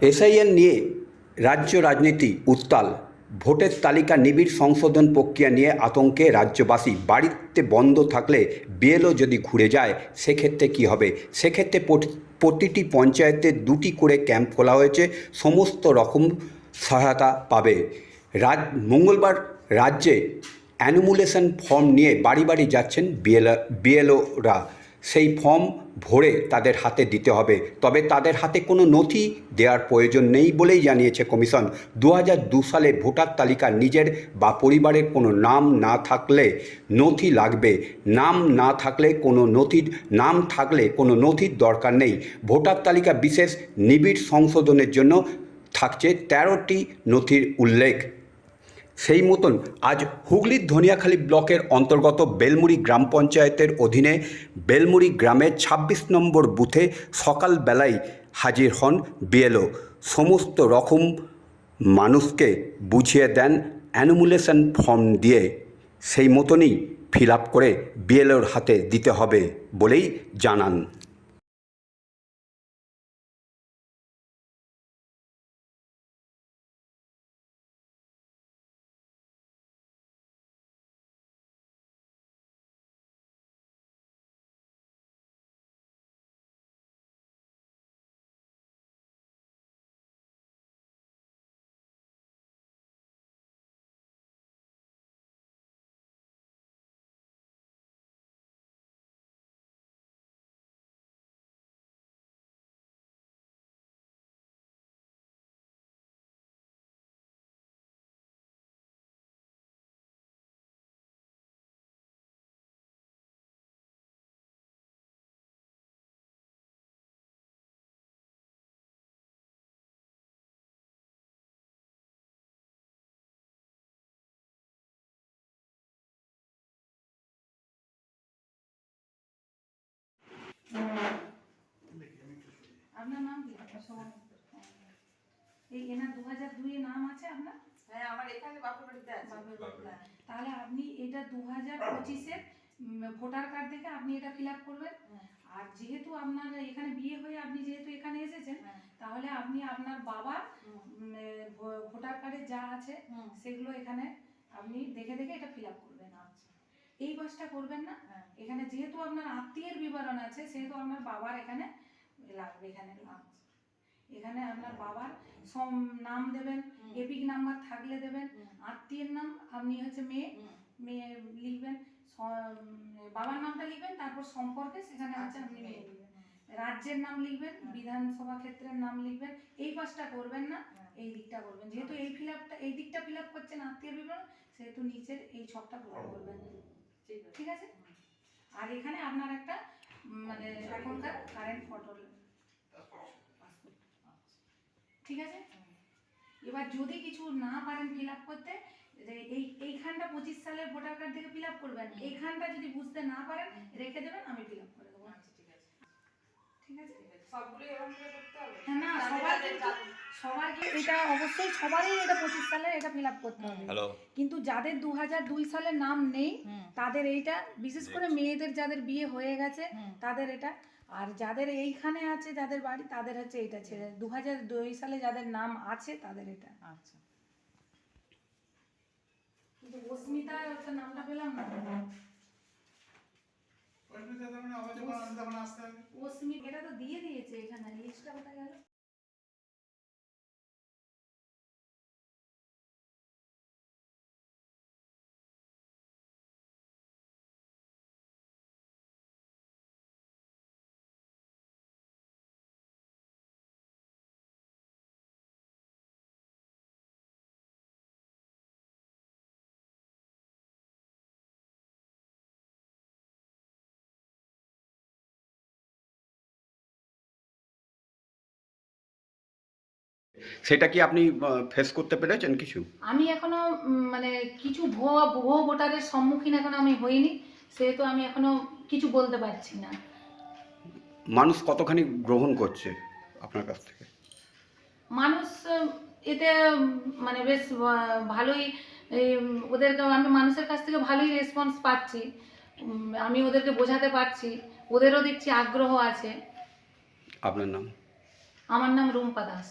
SIN নিয়ে রাজ্য রাজনীতি উত্তাল। ভোটের তালিকা নিবিড় সংশোধন প্রক্রিয়া নিয়ে আতঙ্কে রাজ্যবাসী, বাড়িতে বন্ধ থাকলে বিএলও যদি ঘুরে যায়, সেক্ষেত্রে কী হবে? সেক্ষেত্রে প্রতিটি পঞ্চায়েতে দুটি করে ক্যাম্প খোলা হয়েছে, সমস্ত রকম সহায়তা পাবে। রাজ, মঙ্গলবার রাজ্যে অ্যানুমুলেশন ফর্ম নিয়ে বাড়ি বাড়ি যাচ্ছেন বিএল, বিএলওরা। সেই ফর্ম ভরে তাদের হাতে দিতে হবে। তবে তাদের হাতে কোনো নথি দেওয়ার প্রয়োজন নেই বলেই জানিয়েছে কমিশন। দু দু সালে ভোটার তালিকা নিজের বা পরিবারের কোনো নাম না থাকলে নথি লাগবে। নাম না থাকলে কোনো নথির নাম থাকলে কোনো নথির দরকার নেই। ভোটার তালিকা বিশেষ নিবিড় সংশোধনের জন্য থাকছে তেরোটি নথির উল্লেখ। সেই মতন আজ হুগলির ধনিয়াখালী ব্লকের অন্তর্গত বেলমুড়ি গ্রাম পঞ্চায়েতের অধীনে বেলমুড়ি গ্রামের ২৬ নম্বর বুথে সকালবেলায় হাজির হন বিএলও। সমস্ত রকম মানুষকে বুঝিয়ে দেন অ্যানুমুলেশন ফর্ম দিয়ে। সেই মতনই ফিল করে বিএলওর হাতে দিতে হবে বলেই জানান। আপনার নাম কি? এই এনার দু হাজার দুইয়ে নাম আছে আপনার? হ্যাঁ আমার এখানে বাপের বাড়িতে আছে। তাহলে আপনি এটা দু হাজার পঁচিশের ভোটার কার্ড দেখে আপনি এটা ফিল আপ করবেন। হ্যাঁ। আর যেহেতু আপনার এখানে বিয়ে হয়ে আপনি যেহেতু এখানে এসেছেন হ্যাঁ। তাহলে আপনি আপনার বাবার ভোটার কার্ডে যা আছে সেগুলো এখানে আপনি দেখে দেখে এটা ফিল আপ করবেন। আচ্ছা, এই কাজটা করবেন না। এখানে যেহেতু আপনার আত্মীয়ের বিবরণ আছে সেহেতু আপনার বাবার এখানে লাগবে এখানে আচ্ছা, এখানে আপনার বাবার সম নাম দেবেন এপিক নাম্বার থাকলে দেবেন আত্মীয়ের নাম আপনি হচ্ছে মেয়ে মেয়ে লিখবেন বাবার নামটা লিখবেন তারপর সম্পর্কে সেখানে আছে আপনি মেয়ে লিখবেন। রাজ্যের নাম লিখবেন। বিধানসভা ক্ষেত্রের নাম লিখবেন এই কাজটা করবেন না এই দিকটা করবেন। যেহেতু এই ফিল আপটা এই দিকটা ফিল আপ করছেন আত্মীয় বিবরণ সেহেতু নিচের এই ছকটা পূরণ করবেন। ঠিক আছে? আর এখানে আপনার একটা মানে এখনকার কারেন্ট ফটো ঠিক আছে এবার যদি কিছু না পারেন ফিল আপ করতে এই, এইখানটা পঁচিশ সালের ভোটার কার্ড থেকে ফিল আপ করবেন। এইখানটা যদি বুঝতে না পারেন, রেখে দেবেন, আমি না যাদের সবার যাদের কিন্তু যাদের- সবার এটা অবশ্যই সবারই এটা পঁচিশ সালের এটা ফিল আপ করতে হবে। কিন্তু যাদের দু হাজার দুই সালের নাম নেই তাদের এইটা বিশেষ করে মেয়েদের যাদের বিয়ে হয়ে গেছে তাদের এটা আর যাদের এইখানে আছে যাদের বাড়ি তাদের হচ্ছে এটা ছেড়ে দু হাজার দুই সালে যাদের নাম আছে তাদের এটা। আচ্ছা। কিন্তু অস্মিতা নামটা পেলাম না। অস্মি এটা তো দিয়ে দিয়েছে এখানে লিস্টটা কোথায় গেল? সেটা কি আপনি ফেস করতে পেরেছেন কিছু? আমি এখনও মানে কিছু ভুয়ো ভুয়ো ভোটারের সম্মুখীন এখনও আমি হইনি সেহেতু আমি এখনও কিছু বলতে পারছি না। মানুষ কতখানি গ্রহণ করছে আপনার কাছ থেকে? মানুষ এতে মানে বেশ ভালোই ওদের আমি মানুষের কাছ থেকে ভালোই রেসপন্স পাচ্ছি আমি ওদেরকে বোঝাতে পারছি ওদেরও দেখছি আগ্রহ আছে। আপনার নাম? আমার নাম রুম্পা দাস।